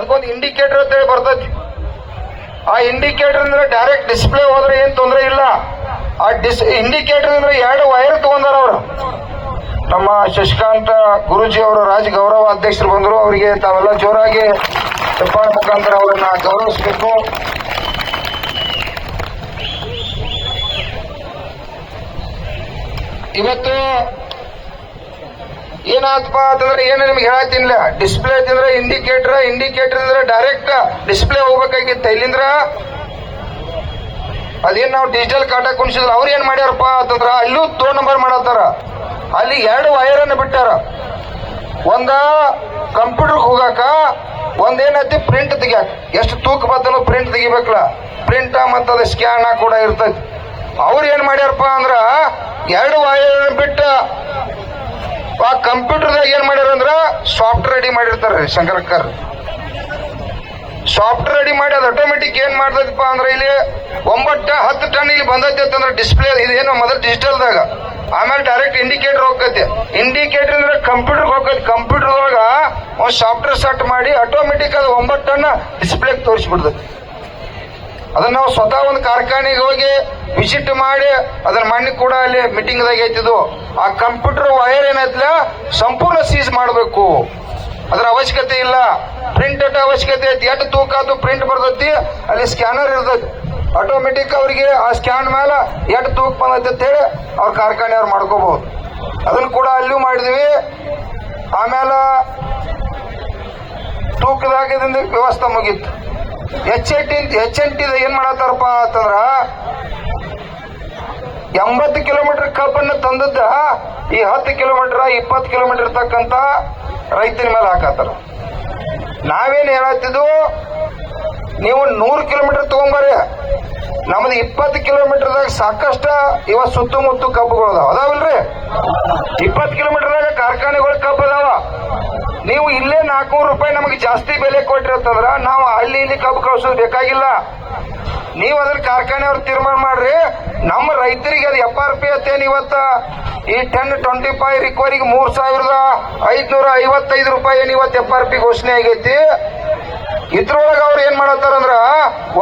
ಅದಕ್ಕೊಂದು ಇಂಡಿಕೇಟರ್ ಅಂತೇಳಿ ಬರ್ತೈತಿ. ಆ ಇಂಡಿಕೇಟರ್ ಅಂದ್ರೆ ಡೈರೆಕ್ಟ್ ಡಿಸ್ಪ್ಲೇ ಹೋದ್ರೆ ಏನ್ ತೊಂದರೆ ಇಲ್ಲ. ಆ ಡಿಸ್ ಇಂಡಿಕೇಟರ್ ಅಂದ್ರೆ ಎರಡು ವೈರ್ ತಗೊಂಡಾರ ಅವರು. ನಮ್ಮ ಶಶಿಕಾಂತ ಗುರುಜಿ ಅವರು ರಾಜ ಗೌರವ ಅಧ್ಯಕ್ಷರು ಬಂದರು. ಅವರಿಗೆ ತಾವೆಲ್ಲ ಜೋರಾಗಿ ಹೆಬ್ಬಾಳ ಮುಖಾಂತರ ಅವರನ್ನ ಗೌರವಿಸಬೇಕು. ಇವತ್ತು ಏನಾತಪ್ಪ ಅಂತಂದ್ರೆ ಏನು ನಿಮ್ಗೆ ಹೇಳತ್ತಿನ್ಲ ಡಿಸ್ಪ್ಲೇ ತಿಂದ್ರೆ ಇಂಡಿಕೇಟರ್ ಇಂಡಿಕೇಟರ್ ಅಂದ್ರೆ ಡೈರೆಕ್ಟ್ ಡಿಸ್ಪ್ಲೇ ಹೋಗ್ಬೇಕಾಗಿತ್ತು. ಇಲ್ಲಿಂದ್ರ ಅದೇನ್ ನಾವು ಡಿಜಿಟಲ್ ಕಾಟ ಕುಣಿಸಿದ್ರ ಅವ್ರು ಏನ್ ಮಾಡ್ಯಾರಪ್ಪ ಅಂತಂದ್ರ ಅಲ್ಲೂ ತೋ ನಂಬರ್ ಮಾಡತ್ತಾರ. ಅಲ್ಲಿ ಎರಡು ವೈರ್ ಅನ್ನ ಬಿಟ್ಟಾರ. ಒಂದ ಕಂಪ್ಯೂಟರ್ ಹೋಗಾಕ ಒಂದೇನೈತಿ ಪ್ರಿಂಟ್ ತೆಗಿಯಾಕ. ಎಷ್ಟು ತೂಕ ಬತ್ತಲ್ಲ ಪ್ರಿಂಟ್ ತೆಗಿಬೇಕಲ್ಲ. ಪ್ರಿಂಟ್ ಮತ್ತ ಅದ ಸ್ಕ್ಯಾನ್ ಕೂಡ ಇರ್ತೈತಿ. ಅವ್ರು ಏನ್ ಮಾಡ್ಯಾರಪ್ಪ ಅಂದ್ರ ಎರಡು ವೈರ್ ಬಿಟ್ಟ ಆ ಕಂಪ್ಯೂಟರ್ದಾಗ ಏನ್ ಮಾಡ್ಯಾರ ಅಂದ್ರ ಸಾಫ್ಟ್ವೇರ್ ರೆಡಿ ಮಾಡಿರ್ತಾರೆ ಶಂಕರಕ್ಕರ್. ಸಾಫ್ಟ್ವೇರ್ ರೆಡಿ ಮಾಡಿ ಅದು ಆಟೋಮೆಟಿಕ್ ಏನ್ ಮಾಡ್ತೈತಪ್ಪ ಅಂದ್ರೆ ಇಲ್ಲಿ ಒಂಬತ್ತು ಹತ್ತು ಟನ್ ಇಲ್ಲಿ ಬಂದೈತಿ ಅಂತಂದ್ರೆ ಡಿಸ್ಪ್ಲೇ ಇದೇನು ಮೊದಲು ಡಿಜಿಟಲ್ದಾಗ ಆಮೇಲೆ ಡೈರೆಕ್ಟ್ ಇಂಡಿಕೇಟರ್ ಹೋಗ್ತೈತಿ. ಇಂಡಿಕೇಟರ್ ಅಂದ್ರೆ ಕಂಪ್ಯೂಟರ್ ಹೋಗ್ತೈತಿ. ಕಂಪ್ಯೂಟರ್ ಒಳಗ ಒಂದು ಸಾಫ್ಟ್ವೇರ್ ಸೆಟ್ ಮಾಡಿ ಆಟೋಮೆಟಿಕ್ ಅದು ಒಂಬತ್ತು ಟನ್ ಡಿಸ್ಪ್ಲೇ ತೋರಿಸ್ಬಿಡ್ತೈತಿ ಅದನ್ನ ನಾವು ಸ್ವತಃ ಒಂದು ಕಾರ್ಖಾನೆಗೆ ಹೋಗಿ ವಿಸಿಟ್ ಮಾಡಿ ಅದನ್ನ ಮಣ್ಣಿ ಕೂಡ ಅಲ್ಲಿ ಮೀಟಿಂಗ್ ದಾಗ ಐತಿದ್ದು ಆ ಕಂಪ್ಯೂಟರ್ ವೈರ್ ಏನೈತಿಲ್ಲ ಸಂಪೂರ್ಣ ಸೀಸ್ ಮಾಡಬೇಕು. ಅದರ ಅವಶ್ಯಕತೆ ಇಲ್ಲ. ಪ್ರಿಂಟ್ ಅವಶ್ಯಕತೆ ಐತಿ. ಎಷ್ಟು ತೂಕ ಅದು ಪ್ರಿಂಟ್ ಬರ್ತೈತಿ, ಅಲ್ಲಿ ಸ್ಕ್ಯಾನರ್ ಇರ್ತೈತಿ. ಆಟೋಮೆಟಿಕ್ ಅವರಿಗೆ ಆ ಸ್ಕ್ಯಾನ್ ಮೇಲೆ ಎಷ್ಟು ತೂಕ ಬಂದೈತಿ ಅಂತ ಹೇಳಿ ಅವ್ರ ಕಾರ್ಖಾನೆ ಅವ್ರು ಮಾಡ್ಕೋಬಹುದು ಅದನ್ನ ಕೂಡ ಅಲ್ಲೂ ಮಾಡಿದ್ವಿ. ಆಮೇಲೆ ತೂಕದಾಗದಿಂದ ವ್ಯವಸ್ಥೆ ಮುಗೀತು. ಎಚ್ ಎಟ್ ಎಚ್ ಎನ್ ಟಿ ಏನ್ ಮಾಡತ್ತಾರಪ್ಪ ಅಂತಂದ್ರ ಎಂಬತ್ತು ಕಿಲೋಮೀಟರ್ ಕಬ್ಬನ್ನು ತಂದದ್ದ ಈ ಹತ್ತು ಕಿಲೋಮೀಟರ್ ಇಪ್ಪತ್ತು ಕಿಲೋಮೀಟರ್ ಇರ್ತಕ್ಕಂತ ರೈತನ ಮೇಲೆ ಹಾಕತ್ತಾರ. ನಾವೇನ್ ಹೇಳತ್ತಿದ್ದು? ನೀವು ನೂರು ಕಿಲೋಮೀಟರ್ ತಗೊಂಬರ್ರಿ. ನಮ್ದು ಇಪ್ಪತ್ತು ಕಿಲೋಮೀಟರ್ದಾಗ ಸಾಕಷ್ಟು ಇವ ಸುತ್ತಮುತ್ತ ಕಬ್ಬುಗಳು ಅದಾವ. ಅದಾವಲ್ರಿ? ಇಪ್ಪತ್ತು ಕಿಲೋಮೀಟರ್ದಾಗ ಕಾರ್ಖಾನೆಗಳು ಕಬ್ಬು ಅದಾವ. ನೀವು ಇಲ್ಲೇ ನಾಲ್ಕೂರು ರೂಪಾಯಿ ನಮಗೆ ಜಾಸ್ತಿ ಬೆಲೆ ಕೊಟ್ಟಿರತ್ತಂದ್ರ ನಾವು ಅಲ್ಲಿ ಇಲ್ಲಿ ಕಬ್ಬು ಕಳ್ಸೋದು ಬೇಕಾಗಿಲ್ಲ. ನೀವು ಅದ್ರ ಕಾರ್ಖಾನೆಯವ್ರು ತೀರ್ಮಾನ ಮಾಡ್ರಿ. ನಮ್ಮ ರೈತರಿಗೆ ಅದು ಎಫ್ ಆರ್ ಅತ್ತೇನು ಇವತ್ತ? ಈ ಟೆನ್ ಟ್ವೆಂಟಿ ಫೈವ್ ರಿಕ್ವರಿಗೆ ಮೂರ್ ಸಾವಿರದ ಐದ್ನೂರ ಐವತ್ತೈದು ರೂಪಾಯಿ ಏನು ಇವತ್ತು ಎಫ್ ಆರ್ ಘೋಷಣೆ ಆಗೈತಿ? ಇದ್ರೊಳಗೆ ಅವ್ರು ಏನ್ ಮಾಡತ್ತಾರಂದ್ರ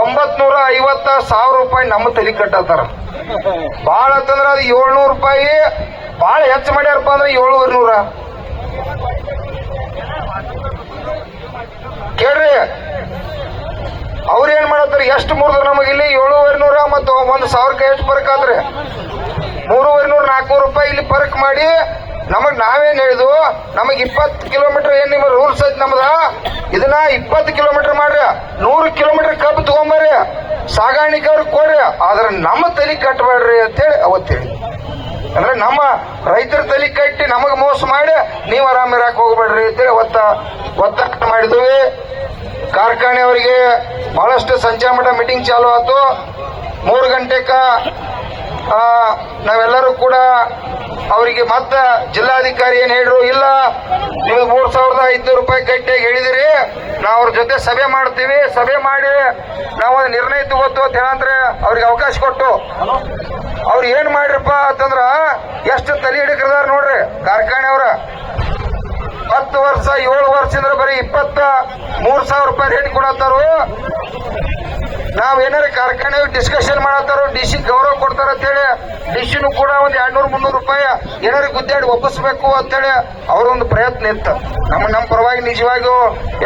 ಒಂಬತ್ ನೂರ ಐವತ್ತ ಸಾವಿರ ರೂಪಾಯಿ ನಮ್ಮ ತಲೆ ಕಟ್ಟತ್ತಾರ. ಬಾಳ ಅಂತಂದ್ರ ಅದು ಏಳ್ನೂರು ರೂಪಾಯಿ. ಬಾಳ ಹೆಚ್ಚು ಮಾಡ್ಯಾರಪ್ಪ ಅಂದ್ರೆ ಏಳುವರೆ ನೂರ ಕೇಳ್ರಿ. ಅವ್ರು ಏನ್ ಮಾಡತ್ತಾರ? ಎಷ್ಟು ಮುರಿದ್ರು ನಮಗೆ ಇಲ್ಲಿ? ಏಳುವರೆ ನೂರ ಮತ್ತು ಒಂದು ಸಾವಿರಕ್ಕೆ ಎಷ್ಟು ಪರಕ್ ಆದ್ರೆ ಮೂರುವರೆ ನೂರ ನಾಲ್ಕೂರು ರೂಪಾಯಿ ಇಲ್ಲಿ ಪರಕ್ ಮಾಡಿ ನಮಗ್ ನಾವೇನ್ ಹೇಳಿದ್ವು? ನಮಗ್ ಇಪ್ಪತ್ತು ಕಿಲೋಮೀಟರ್ ಏನ್ ನಿಮ್ಮ ರೂಲ್ಸ್ ಐತಿ ನಮ್ದ? ಇದನ್ನ ಇಪ್ಪತ್ತು ಕಿಲೋಮೀಟರ್ ಮಾಡ್ರಿ. ನೂರು ಕಿಲೋಮೀಟರ್ ಕಬ್ಬು ತಗೊಂಬರ್ರಿ. ಸಾಗಾಣಿಕೆ ಅವ್ರಿಗೆ ಕೊಡ್ರಿ. ಆದ್ರೆ ನಮ್ಮ ತಲೆ ಕಟ್ಟಬೇಡ್ರಿ ಅಂತೇಳಿ ಅವತ್ತೇಳಿ. ಅಂದ್ರೆ ನಮ್ಮ ರೈತರ ತಲೆ ಕಟ್ಟಿ ನಮಗ್ ಮೋಸ ಮಾಡಿ ನೀವು ಆರಾಮಿರಾಕ್ ಹೋಗ್ಬೇಡ್ರಿ ಅಂತೇಳಿ ಒತ್ತ ಒತ್ತಾಟ ಮಾಡಿದ್ವಿ. ಕಾರ್ಖಾನೆಯವರಿಗೆ ಬಹಳಷ್ಟು ಸಂಜೆ ಮಠ ಮೀಟಿಂಗ್ ಚಾಲು ಆಯ್ತು. ಮೂರು ಗಂಟೆಕ ನಾವೆಲ್ಲರೂ ಕೂಡ ಅವರಿಗೆ ಮತ್ತ ಜಿಲ್ಲಾಧಿಕಾರಿ ಏನ್ ಹೇಳ್ರು, ಇಲ್ಲ ನೀವು ಐದ್ನೂರು ರೂಪಾಯಿ ಗಟ್ಟಿಯಾಗಿ ಹೇಳಿದಿರಿ, ನಾವು ಅವ್ರ ಜೊತೆ ಸಭೆ ಮಾಡ್ತೀವಿ, ಸಭೆ ಮಾಡಿ ನಾವು ಒಂದು ನಿರ್ಣಯ ತಗೋತು ಅಂತ ಹೇಳಂದ್ರೆ ಅವ್ರಿಗೆ ಅವಕಾಶ ಕೊಟ್ಟು. ಅವ್ರು ಏನ್ ಮಾಡ್ರಪ್ಪ ಅಂತಂದ್ರ ಎಷ್ಟು ತಲೆ ಹಿಡಿಕ್ರದಾರ ನೋಡ್ರಿ ಕಾರ್ಖಾನೆಯವ್ರ ಹತ್ತು ವರ್ಷ, ಏಳು ವರ್ಷದಿಂದ ಬರೀ ಇಪ್ಪತ್ತ ಮೂರ್ ಸಾವಿರ ರೂಪಾಯಿ ರೇಟ್ ಕೊಡತ್ತಾರು. ನಾವ್ ಏನಾರ ಕಾರ್ಖಾನೆ ಡಿಸ್ಕಷನ್ ಮಾಡತ್ತಾರೋ ಡಿ ಸಿ ಗೌರವ ಕೊಡ್ತಾರ ಅಂತೇಳಿ ಡಿ ಸಿನು ಕೂಡ ಒಂದ್ ಎರಡ್ನೂರ್, ಮುನ್ನೂರು ರೂಪಾಯಿ ಏನಾರ ಗುದ್ದಾಡಿ ಒಪ್ಪಿಸ್ಬೇಕು ಅಂತೇಳಿ ಅವ್ರೊಂದು ಪ್ರಯತ್ನ ಇತ್ತು. ನಮ್ಮ ನಮ್ಮ ಪರವಾಗಿ ನಿಜವಾಗಿಯೂ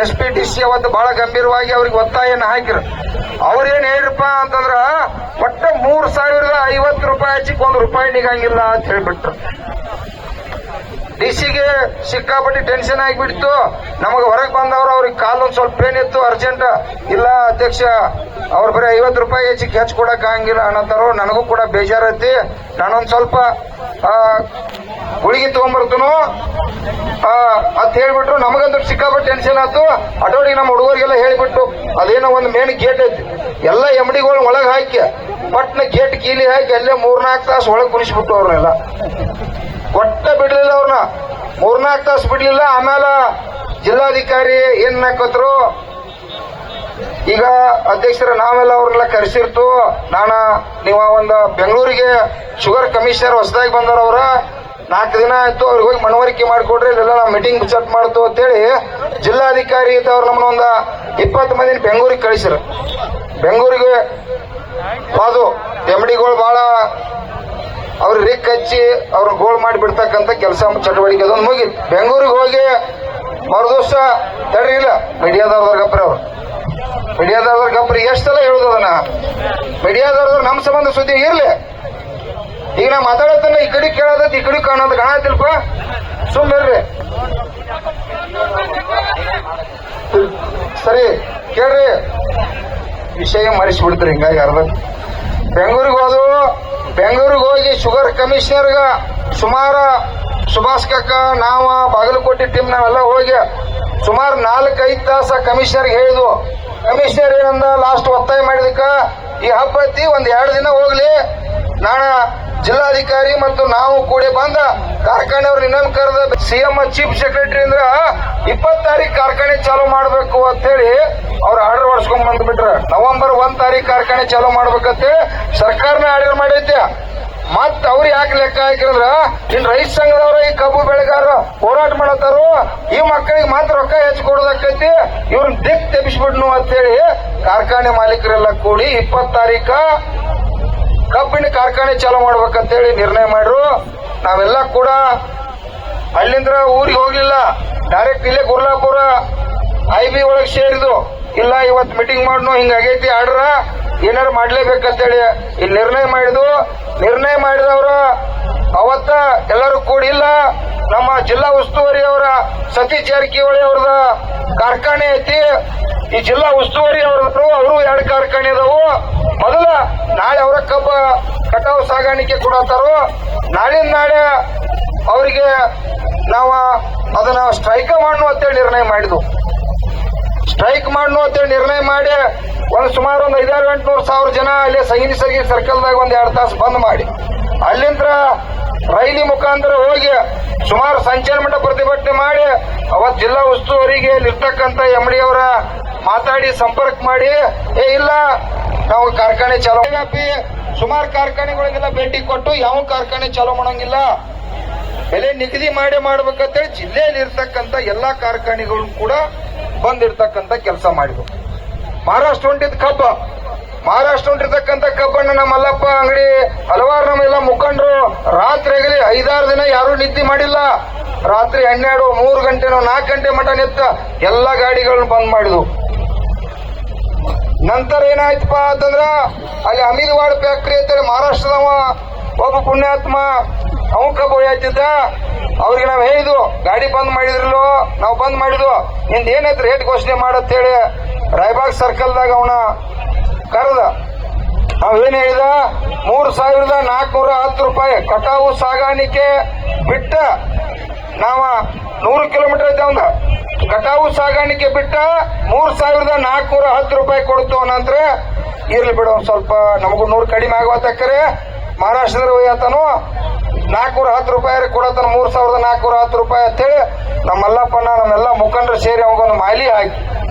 ಎಸ್ ಪಿ ಡಿ ಸಿ ಅವತ್ತು ಬಹಳ ಗಂಭೀರವಾಗಿ ಅವ್ರಿಗೆ ಒತ್ತಾಯನ ಹಾಕಿರು. ಅವ್ರೇನ್ ಹೇಳ್ರಪ್ಪ ಅಂತಂದ್ರ, ಒಟ್ಟ ಮೂರ್ ಸಾವಿರದ ಐವತ್ತು ರೂಪಾಯಿ ಹಚ್ಚಿಕ್ ಒಂದ್ ರೂಪಾಯಿ ನಿಗಂಗಿಲ್ಲ ಅಂತ ಹೇಳ್ಬಿಟ್ರು. ಡಿ ಸಿಗೆ ಸಿಕ್ಕಾಪಟ್ಟಿ ಟೆನ್ಷನ್ ಆಗಿಬಿಡ್ತು. ನಮಗೆ ಹೊರಗೆ ಬಂದವರು ಅವ್ರಿಗೆ ಕಾಲು ಒಂದು ಸ್ವಲ್ಪ ಪೇನ್ ಇತ್ತು ಅರ್ಜೆಂಟ್ ಇಲ್ಲ ಅಧ್ಯಕ್ಷ, ಅವ್ರು ಬರೀ ಐವತ್ತು ರೂಪಾಯಿ ಹೆಚ್ಚಿಗೆ ಹೆಚ್ಚು ಕೊಡಕ್ ಆಗಂಗಿಲ್ಲ ಅನ್ನತಾರು ನನಗೂ ಕೂಡ ಬೇಜಾರೈತಿ. ನಾನೊಂದು ಸ್ವಲ್ಪ ಗುಳಿಗೆ ತಗೊಂಡ್ಬರ್ತನು ಅಂತ ಹೇಳ್ಬಿಟ್ರು. ನಮಗಂತೂ ಸಿಕ್ಕಾಪಟ್ಟೆ ಟೆನ್ಷನ್ ಆಯ್ತು. ಅಟೋಡಿ ನಮ್ಮ ಹುಡುಗರಿಗೆಲ್ಲ ಹೇಳಿಬಿಟ್ಟು ಅದೇನೋ ಒಂದು ಮೇನ್ ಗೇಟ್ ಐತಿ. ಎಲ್ಲ ಎಮ್ಡಿಗಳು ಒಳಗೆ ಹಾಕಿ, ಪಟ್ನ ಗೇಟ್ ಕೀಲಿ ಹಾಕಿ ಅಲ್ಲೇ ಮೂರ್ನಾಲ್ಕು ತಾಸು ಒಳಗೆ ಕುಣಿಸ್ಬಿಟ್ಟು ಅವ್ರನ್ನೆಲ್ಲ ಒಟ್ಟ ಬಿಡ್ಲಿಲ್ಲ ಅವ್ರನ್ನ. ಮೂರ್ನಾಲ್ಕು ತಾಸು ಬಿಡ್ಲಿಲ್ಲ. ಆಮೇಲೆ ಜಿಲ್ಲಾಧಿಕಾರಿ ಏನ್ ಹಾಕತ್ರು ಈಗ ಅಧ್ಯಕ್ಷರ ನಾವೆಲ್ಲ ಅವ್ರನ್ನೆಲ್ಲ ಕರೆಸಿರ್ತು. ನಾನ ನೀವ ಒಂದು ಬೆಂಗಳೂರಿಗೆ ಶುಗರ್ ಕಮಿಷನರ್ ಹೊಸದಾಗಿ ಬಂದವ್ರ ಅವ್ರ. ನಾಲ್ಕು ದಿನ ಆಯ್ತು ಅವ್ರಿಗೆ ಹೋಗಿ ಮನವರಿಕೆ ಮಾಡಿಕೊಡ್ರಿ. ಇಲ್ಲೆಲ್ಲ ನಾವು ಮೀಟಿಂಗ್ ಸೆಟ್ ಮಾಡ್ತು ಅಂತೇಳಿ ಜಿಲ್ಲಾಧಿಕಾರಿ ಇದ್ದವ್ರು ನಮ್ಮನ್ನ ಒಂದು ಇಪ್ಪತ್ತು ಮಂದಿನ ಬೆಂಗಳೂರಿಗೆ ಕಳಿಸ್ರು. ಬೆಂಗಳೂರಿಗೆ ಅದು ಎಮ್ಡಿಗಳು ಬಹಳ ಅವ್ರ ರಿಕ್ ಹಚ್ಚಿ ಅವ್ರನ್ನ ಗೋಳ್ ಮಾಡಿ ಬಿಡ್ತಕ್ಕಂಥ ಕೆಲಸ ಚಟುವಟಿಕೆ ಅದೊಂದು ಮುಗಿ ಬೆಂಗಳೂರಿಗೆ ಹೋಗಿ ಮರುದಿವಸ ತಡ್ರಿ ಇಲ್ಲ ಮೀಡಿಯಾದವ್ರ ಗಪ್ರ ಅವ್ರು. ಮೀಡಿಯಾದವ್ರ ಗಪ್ರ ಎಷ್ಟೆಲ್ಲ ಹೇಳುದು ಅದನ್ನ ಮೀಡಿಯಾದವ್ರದ್ರ ನಮ್ಮ ಸಂಬಂಧ ಸುದ್ದಿ ಇರ್ಲಿ. ಈಗ ನಾ ಮಾತಾಡತ್ತನ್ನ ಈ ಕಡೆ ಕೇಳೋದತ್, ಈ ಕಡೆ ಕಾಣೋದು ಕಾಣತಿಲ್ಪ ಸುಮ್ಮನೆ ಸರಿ, ಕೇಳ್ರಿ. ವಿಷಯ ಮರೆಸಿಬಿಡ್ತಾರೆ ಹಿಂಗಾಗಿ ಅರ್ಧ. ಬೆಂಗಳೂರಿಗೆ ಹೋದ್ರು ಬೆಂಗಳೂರಿಗೆ ಹೋಗಿ ಶುಗರ್ ಕಮಿಷನರ್ಗ ಸುಮಾರು ಸುಭಾಷ್ ಕಕ್ಕ ನಾವು, ಬಾಗಲಕೋಟೆ ಟೀಮ್ ನಾವೆಲ್ಲ ಹೋಗಿ ಸುಮಾರು ನಾಲ್ಕೈದು ತಾಸ ಕಮಿಷನರ್ಗೆ ಹೇಳಿದ್ವು. ಕಮಿಷನರ್ ಏನಂದ, ಲಾಸ್ಟ್ ಒತ್ತಾಯ ಮಾಡಿದಕ್ಕ ಈ ಹಬ್ಬ ಐತಿ, ಒಂದ್ ಎರಡು ದಿನ ಹೋಗ್ಲಿ. ನಾಳೆ ಜಿಲ್ಲಾಧಿಕಾರಿ ಮತ್ತು ನಾವು ಕೂಡಿ ಬಂದ ಕಾರ್ಖಾನೆಯವ್ರು ಇನ್ನೊಂದು ಕರೆದ ಸಿಎಂ ಚೀಫ್ ಸೆಕ್ರೆಟರಿ ಅಂದ್ರ ಇಪ್ಪತ್ ತಾರೀಕು ಕಾರ್ಖಾನೆ ಚಾಲೂ ಮಾಡಬೇಕು ಅಂತ ಹೇಳಿ ಅವ್ರ ಆರ್ಡರ್ ಹೊಡ್ಸ್ಕೊಂಡ್ ಬಂದ್ಬಿಟ್ರ. ನವೆಂಬರ್ ಒಂದ್ ತಾರೀಕು ಕಾರ್ಖಾನೆ ಚಾಲೂ ಮಾಡ್ಬೇಕಂತೆ ಸರ್ಕಾರನೇ ಆರ್ಡರ್ ಮಾಡೈತೆ. ಮತ್ ಅವ್ರು ಯಾಕೆ ಲೆಕ್ಕ ಹಾಕಿದ್ರ ಇನ್ ರೈತ ಸಂಘದವ್ರ, ಈ ಕಬ್ಬು ಬೆಳೆಗಾರ ಹೋರಾಟ ಮಾಡತ್ತಾರು, ಈ ಮಕ್ಕಳಿಗೆ ಮಾತ್ರ ರೊಕ್ಕ ಹೆಚ್ಚು ಕೊಡೋದಕ್ಕೈತಿ ಇವ್ರನ್ನ ದಿಕ್ ಅಂತ ಅಂತೇಳಿ ಕಾರ್ಖಾನೆ ಮಾಲೀಕರೆಲ್ಲ ಕೂಡಿ ಇಪ್ಪತ್ ತಾರೀಕ ಕಬ್ಬಿನ ಕಾರ್ಖಾನೆ ಚಾಲೂ ಮಾಡ್ಬೇಕಂತೇಳಿ ನಿರ್ಣಯ ಮಾಡ್ರು. ನಾವೆಲ್ಲ ಕೂಡ ಅಲ್ಲಿಂದ ಊರಿಗೆ ಹೋಗ್ಲಿಲ್ಲ. ಡೈರೆಕ್ಟ್ ಇಲ್ಲೇ ಗುರ್ಲಾಪುರ ಐ ಬಿ ಒಳಗೆ ಸೇರಿದ್ರು ಇಲ್ಲ ಇವತ್ತು ಮೀಟಿಂಗ್ ಮಾಡ್ನು ಹಿಂಗಾಗೈತಿ ಆರ್ಡ್ರ ಏನಾರು ಮಾಡ್ಲೇಬೇಕಂತೇಳಿ ಇಲ್ಲಿ ನಿರ್ಣಯ ಮಾಡಿದ್ವು. ನಿರ್ಣಯ ಮಾಡಿದವರು ಅವತ್ತ ಎಲ್ಲರೂ ಕೂಡಿ ಇಲ್ಲ ನಮ್ಮ ಜಿಲ್ಲಾ ಉಸ್ತುವಾರಿ ಅವರ ಸತೀಶ್ ಜಾರಕಿಹೊಳಿ ಅವ್ರದ ಕಾರ್ಖಾನೆ ಐತಿ. ಈ ಜಿಲ್ಲಾ ಉಸ್ತುವಾರಿ ಅವ್ರದ್ದು, ಅವರು ಎರಡು ಕಾರ್ಖಾನೆ ಅದಾವು. ಮೊದಲ ನಾಳೆ ಅವರ ಕಬ್ಬ ಕಟಾವು ಸಾಗಾಣಿಕೆ ಕೊಡತ್ತಾರು. ನಾಳಿನ ನಾಳೆ ಅವರಿಗೆ ನಾವು ಅದನ್ನ ಸ್ಟ್ರೈಕ್ ಮಾಡ್ನು ಅಂತೇಳಿ ನಿರ್ಣಯ ಮಾಡಿದ್ವು. ಸ್ಟ್ರೈಕ್ ಮಾಡ್ನು ಅಂತೇಳಿ ನಿರ್ಣಯ ಮಾಡಿ ಒಂದು ಸುಮಾರು ಒಂದು ಐದಾರು ಎಂಟುನೂರು ಸಾವಿರ ಜನ ಅಲ್ಲಿ ಸೈನಿ ಸಗಿ ಸರ್ಕಲ್ದಾಗ ಒಂದು ಎರಡು ತಾಸು ಬಂದ್ ಮಾಡಿ. ಅಲ್ಲಿಂದ ರೈಲಿ ಮುಖಾಂತರ ಹೋಗಿ ಸುಮಾರು ಸಂಚಾರ ಮಟ್ಟ ಪ್ರತಿಭಟನೆ ಮಾಡಿ ಅವತ್ ಜಿಲ್ಲಾ ಉಸ್ತುವಾರಿಗೆ ನಿರ್ತಕ್ಕಂತ ಎಂ ಡಿ ಅವರ ಮಾತಾಡಿ ಸಂಪರ್ಕ ಮಾಡಿ, ಏ, ಇಲ್ಲ, ನಾವು ಕಾರ್ಖಾನೆ ಚಾಲೂ ಸುಮಾರು ಕಾರ್ಖಾನೆಗಳಿಗೆಲ್ಲ ಭೇಟಿ ಕೊಟ್ಟು ಯಾವ ಕಾರ್ಖಾನೆ ಚಾಲೂ ಮಾಡಂಗಿಲ್ಲ. ಬೆಲೆ ನಿಗದಿ ಮಾಡಿ ಮಾಡ್ಬೇಕಂತೇಳಿ ಜಿಲ್ಲೆಯಲ್ಲಿ ಇರ್ತಕ್ಕಂಥ ಎಲ್ಲಾ ಕಾರ್ಖಾನೆಗಳು ಕೂಡ ಬಂದಿರ್ತಕ್ಕಂಥ ಕೆಲಸ ಮಾಡಿದ್ರು. ಮಹಾರಾಷ್ಟ್ರ ಹೊಂಟಿದ್ ಕಬ್ಬ ಮಹಾರಾಷ್ಟ್ರ ಹೊಂಟಿರ್ತಕ್ಕಂಥ ಕಬ್ಬಣ್ಣ ನಮ್ಮ ಮಲ್ಲಪ್ಪ ಅಂಗಡಿ, ಹಲವಾರು ನಮ್ಮೆಲ್ಲ ಮುಖಂಡರು ರಾತ್ರಿ ಆಗಲಿ ಐದಾರು ದಿನ ಯಾರು ನಿದ್ದೆ ಮಾಡಿಲ್ಲ. ರಾತ್ರಿ ಹನ್ನೆರಡು, ಮೂರು ಗಂಟೆನೋ ನಾಲ್ಕು ಗಂಟೆ ಮಟ ನಿತ್ತ ಎಲ್ಲ ಗಾಡಿಗಳನ್ನ ಬಂದ್ ಮಾಡಿದ್ವು ನಂತರ ಏನಾಯ್ತಪ್ಪ ಅಂತಂದ್ರ, ಅಲ್ಲಿ ಅಮೀರ್ವಾಡ್ ಫ್ಯಾಕ್ಟ್ರಿ ಅಂತಾರೆ ಮಹಾರಾಷ್ಟ್ರದವ ಒಬ್ಬ ಪುಣ್ಯಾತ್ಮ, ಅವ ಕಬ್ಬು ಒಯ್ಯಾತಿದ್ದ ಅವ್ರಿಗೆ ನಾವು ಹೇಳಿದ್ವು, ಗಾಡಿ ಬಂದ್ ಮಾಡಿದ್ರಲ್ಲೋ, ನಾವು ಬಂದ್ ಮಾಡಿದ್ವು. ನಿಂದ ಏನಾಯ್ತು ರೇಟ್ ಘೋಷಣೆ ಮಾಡತ್ತೇಳಿ ರಾಯಬಾಗ್ ಸರ್ಕಲ್ದಾಗ ಅವನ ಕರೆದ. ಅವೇನು ಹೇಳಿದ? ಮೂರ್ ಸಾವಿರದ ನಾಲ್ಕನೂರ ಹತ್ತು ರೂಪಾಯಿ ಕಟಾವು ಸಾಗಾಣಿಕೆ ಬಿಟ್ಟ. ನಾವ ನೂರು ಕಿಲೋಮೀಟರ್ ಅವಂದ ಕಟಾವು ಸಾಗಾಣಿಕೆ ಬಿಟ್ಟ, ಮೂರ್ ಸಾವಿರದ ನಾಲ್ಕನೂರ ಹತ್ತು ರೂಪಾಯಿ ಕೊಡ್ತು ನಂತರ ಇರ್ಲಿ ಬಿಡು ಸ್ವಲ್ಪ, ನಮಗೂ ನೂರು ಕಡಿಮೆ ಆಗುವತ್ತಕ್ಕರೆ ಮಹಾರಾಷ್ಟ್ರದ ಒಯ್ಯತನು, ನಾಲ್ಕನೂರ ಹತ್ತು ರೂಪಾಯಿ ಕೊಡತನ ಮೂರ್ ಸಾವಿರದ ನಾಲ್ಕನೂರ ಹತ್ತು ರೂಪಾಯಿ ಅಂತೇಳಿ ನಮ್ಮಲ್ಲಪ್ಪನ, ನಮ್ಮೆಲ್ಲ ಮುಖಂಡರು ಸೇರಿ ಅವಾಗೊಂದು ಮಾಲಿ ಹಾಕಿ